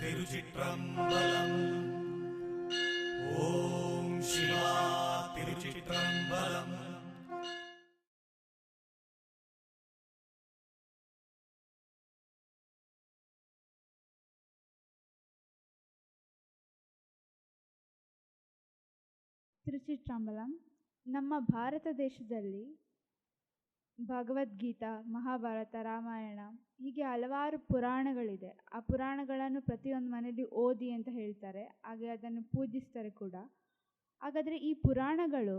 திருச்சிற்றம்பலம் ஓம் சிவா திருச்சிற்றம்பலம் ತಿರುಚಿಟ್ರಂಬಲಂ ನಮ್ಮ ಭಾರತ ದೇಶದಲ್ಲಿ ಭಗವದ್ಗೀತಾ ಮಹಾಭಾರತ ರಾಮಾಯಣ ಹೀಗೆ ಹಲವಾರು ಪುರಾಣಗಳಿದೆ. ಆ ಪುರಾಣಗಳನ್ನು ಪ್ರತಿಯೊಂದು ಮನೆಯಲ್ಲಿ ಓದಿ ಅಂತ ಹೇಳ್ತಾರೆ. ಹಾಗೆ ಅದನ್ನು ಪೂಜಿಸ್ತಾರೆ ಕೂಡ. ಹಾಗಾದರೆ ಈ ಪುರಾಣಗಳು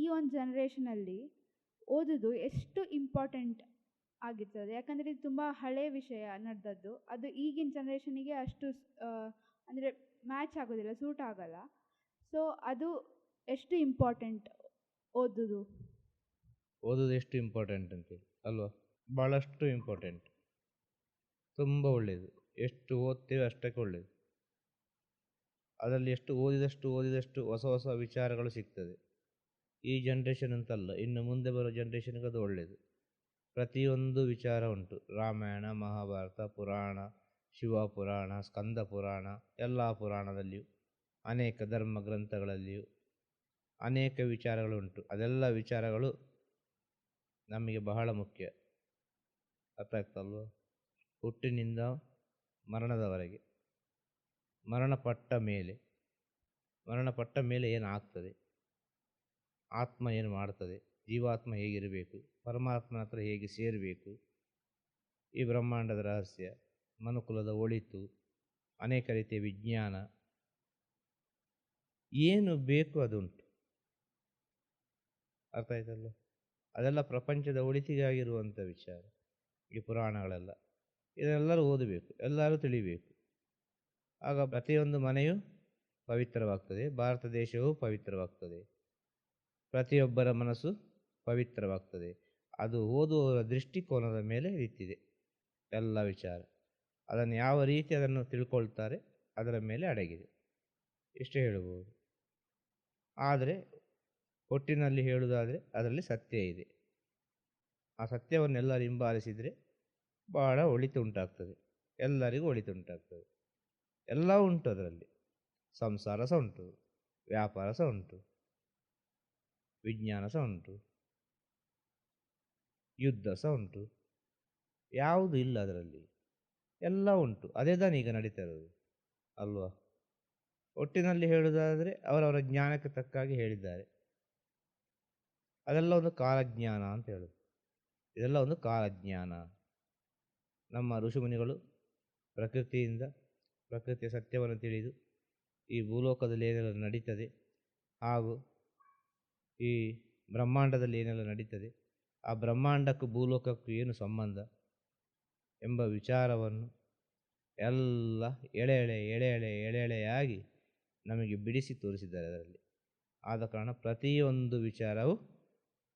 ಈ ಒಂದು ಜನ್ರೇಷನಲ್ಲಿ ಓದೋದು ಎಷ್ಟು ಇಂಪಾರ್ಟೆಂಟ್ ಆಗಿರ್ತದೆ. ಯಾಕಂದರೆ ಇದು ತುಂಬ ಹಳೆಯ ವಿಷಯ ನಡೆದದ್ದು. ಅದು ಈಗಿನ ಜನ್ರೇಷನಿಗೆ ಅಷ್ಟು ಅಂದರೆ ಮ್ಯಾಚ್ ಆಗೋದಿಲ್ಲ ಸೂಟ್ ಆಗೋಲ್ಲ. ಸೊ ಅದು ಎಷ್ಟು ಇಂಪಾರ್ಟೆಂಟ್ ಓದೋದು? ಓದೋದು ಎಷ್ಟು ಇಂಪಾರ್ಟೆಂಟ್ ಅಂತ ಅಲ್ವಾ? ಭಾಳಷ್ಟು ಇಂಪಾರ್ಟೆಂಟ್ ತುಂಬ ಒಳ್ಳೆಯದು ಎಷ್ಟು ಓದ್ತೇವೆ ಅಷ್ಟಕ್ಕೆ ಒಳ್ಳೆಯದು ಅದರಲ್ಲಿ ಎಷ್ಟು ಓದಿದಷ್ಟು ಓದಿದಷ್ಟು ಹೊಸ ಹೊಸ ವಿಚಾರಗಳು ಸಿಗ್ತದೆ. ಈ ಜನ್ರೇಷನ್ ಅಂತಲ್ಲ, ಇನ್ನು ಮುಂದೆ ಬರೋ ಜನ್ರೇಷನ್ಗೆ ಅದು ಒಳ್ಳೆಯದು ಪ್ರತಿಯೊಂದು ವಿಚಾರ ಉಂಟು. ರಾಮಾಯಣ, ಮಹಾಭಾರತ, ಪುರಾಣ ಶಿವ ಪುರಾಣ ಸ್ಕಂದ ಪುರಾಣ, ಎಲ್ಲ ಪುರಾಣದಲ್ಲಿಯೂ, ಅನೇಕ ಧರ್ಮ ಗ್ರಂಥಗಳಲ್ಲಿಯೂ ಅನೇಕ ವಿಚಾರಗಳುಂಟು ಅದೆಲ್ಲ ವಿಚಾರಗಳು ನಮಗೆ ಬಹಳ ಮುಖ್ಯ. ಅರ್ಥ ಆಗ್ತಲ್ವ ಹುಟ್ಟಿನಿಂದ ಮರಣದವರೆಗೆ. ಮರಣಪಟ್ಟ ಮೇಲೆ ಮರಣಪಟ್ಟ ಮೇಲೆ ಏನಾಗ್ತದೆ? ಆತ್ಮ ಏನು ಮಾಡ್ತದೆ? ಜೀವಾತ್ಮ ಹೇಗಿರಬೇಕು? ಪರಮಾತ್ಮನ ಹತ್ರ ಹೇಗೆ ಸೇರಬೇಕು? ಈ ಬ್ರಹ್ಮಾಂಡದ ರಹಸ್ಯ, ಮನುಕುಲದ ಒಳಿತು, ಅನೇಕ ರೀತಿಯ ವಿಜ್ಞಾನ, ಏನು ಬೇಕು ಅದುಂಟು. ಅರ್ಥ ಆಯ್ತಲ್ಲ ಅದೆಲ್ಲ ಪ್ರಪಂಚದ ಒಳಿತಿಗಾಗಿರುವಂಥ ವಿಚಾರ. ಈ ಪುರಾಣಗಳೆಲ್ಲ. ಇದೆಲ್ಲರೂ ಓದಬೇಕು, ಎಲ್ಲರೂ ತಿಳಿಬೇಕು. ಆಗ ಪ್ರತಿಯೊಂದು ಮನೆಯು ಪವಿತ್ರವಾಗ್ತದೆ, ಭಾರತ ದೇಶವೂ ಪವಿತ್ರವಾಗ್ತದೆ. ಪ್ರತಿಯೊಬ್ಬರ ಮನಸ್ಸು ಪವಿತ್ರವಾಗ್ತದೆ. ಅದು ಓದುವವರ ದೃಷ್ಟಿಕೋನದ ಮೇಲೆ ನಿಂತಿದೆ, ಎಲ್ಲ ವಿಚಾರ. ಅದನ್ನು ಯಾವ ರೀತಿ ಅದನ್ನು ತಿಳ್ಕೊಳ್ತಾರೆ, ಅದರ ಮೇಲೆ ಅಡಗಿದೆ. ಇಷ್ಟೇ ಹೇಳಬಹುದು. ಆದರೆ, ಒಟ್ಟಿನಲ್ಲಿ ಹೇಳುವುದಾದರೆ, ಅದರಲ್ಲಿ ಸತ್ಯ ಇದೆ. ಆ ಸತ್ಯವನ್ನೆಲ್ಲರೂ ಹಿಂಬಾಲಿಸಿದರೆ ಭಾಳ ಒಳಿತು ಉಂಟಾಗ್ತದೆ ಎಲ್ಲರಿಗೂ ಒಳಿತು ಉಂಟಾಗ್ತದೆ ಎಲ್ಲ ಉಂಟು ಅದರಲ್ಲಿ. ಸಂಸಾರ ಸಹ ಉಂಟು, ವ್ಯಾಪಾರ ಸಹ ಉಂಟು, ವಿಜ್ಞಾನ ಸಹ ಉಂಟು, ಯುದ್ಧ ಸಹ ಉಂಟು. ಯಾವುದು ಇಲ್ಲ ಅದರಲ್ಲಿ. ಎಲ್ಲ ಉಂಟು. ಅದೇ ತಾನೇ ಈಗ ನಡೀತಾ ಇರೋದು. ಅಲ್ವಾ? ಒಟ್ಟಿನಲ್ಲಿ ಹೇಳುವುದಾದರೆ ಅವರವರ ಜ್ಞಾನಕ್ಕೆ ತಕ್ಕಾಗಿ ಹೇಳಿದ್ದಾರೆ. ಅದೆಲ್ಲ ಒಂದು ಕಾಲಜ್ಞಾನ ಅಂತ ಹೇಳೋದು. ಇದೆಲ್ಲ ಒಂದು ಕಾಲಜ್ಞಾನ. ನಮ್ಮ ಋಷಿಮುನಿಗಳು ಪ್ರಕೃತಿಯಿಂದ ಪ್ರಕೃತಿಯ ಸತ್ಯವನ್ನು ತಿಳಿದು ಈ ಭೂಲೋಕದಲ್ಲಿ ಏನೆಲ್ಲ ನಡೀತದೆ ಹಾಗೂ ಈ ಬ್ರಹ್ಮಾಂಡದಲ್ಲಿ ಏನೆಲ್ಲ ನಡೀತದೆ, ಆ ಬ್ರಹ್ಮಾಂಡಕ್ಕೂ ಭೂಲೋಕಕ್ಕೂ ಏನು ಸಂಬಂಧ ಎಂಬ ವಿಚಾರವನ್ನು ಎಲ್ಲ ಎಳೆ ಎಳೆ ಎಳೆ ಎಳೆ ಎಳೆ ಎಳೆಯಾಗಿ ನಮಗೆ ಬಿಡಿಸಿ ತೋರಿಸಿದ್ದಾರೆ ಅದರಲ್ಲಿ. ಆದ ಕಾರಣ ಪ್ರತಿಯೊಂದು ವಿಚಾರವು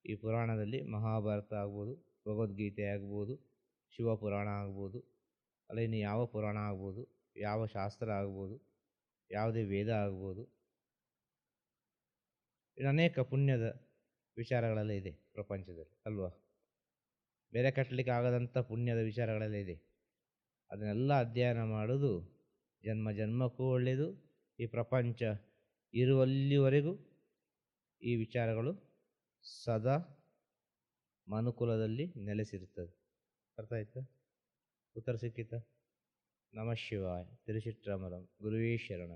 ಈ ಪುರಾಣದಲ್ಲಿ ಮಹಾಭಾರತ ಆಗ್ಬೋದು, ಭಗವದ್ಗೀತೆ ಆಗ್ಬೋದು ಶಿವಪುರಾಣ ಆಗ್ಬೋದು ಅಲ್ಲ ಇನ್ನು ಯಾವ ಪುರಾಣ ಆಗ್ಬೋದು, ಯಾವ ಶಾಸ್ತ್ರ ಆಗ್ಬೋದು, ಯಾವುದೇ ವೇದ ಆಗ್ಬೋದು ಇನ್ನು ಅನೇಕ ಪುಣ್ಯದ ವಿಚಾರಗಳೆಲ್ಲ ಇದೆ ಪ್ರಪಂಚದಲ್ಲಿ ಅಲ್ವಾ? ಬೇರೆ ಕಟ್ಟಲಿಕ್ಕೆ ಆಗದಂಥ ಪುಣ್ಯದ ವಿಚಾರಗಳೆಲ್ಲ ಇದೆ. ಅದನ್ನೆಲ್ಲ ಅಧ್ಯಯನ ಮಾಡೋದು ಜನ್ಮ ಜನ್ಮಕ್ಕೂ ಒಳ್ಳೆಯದು, ಈ ಪ್ರಪಂಚ ಇರುವಲ್ಲಿವರೆಗೂ ಈ ವಿಚಾರಗಳು ಸದಾ ಮನುಕುಲದಲ್ಲಿ ನೆಲೆಸಿರುತ್ತದೆ. ಅರ್ಥ ಆಯ್ತಾ? ಉತ್ತರ ಸಿಕ್ಕಿತ? ನಮಃ ಶಿವಾಯ. ತಿರುಚಿಟ್ರಮರಂ. ಗುರುವೇ ಶರಣ.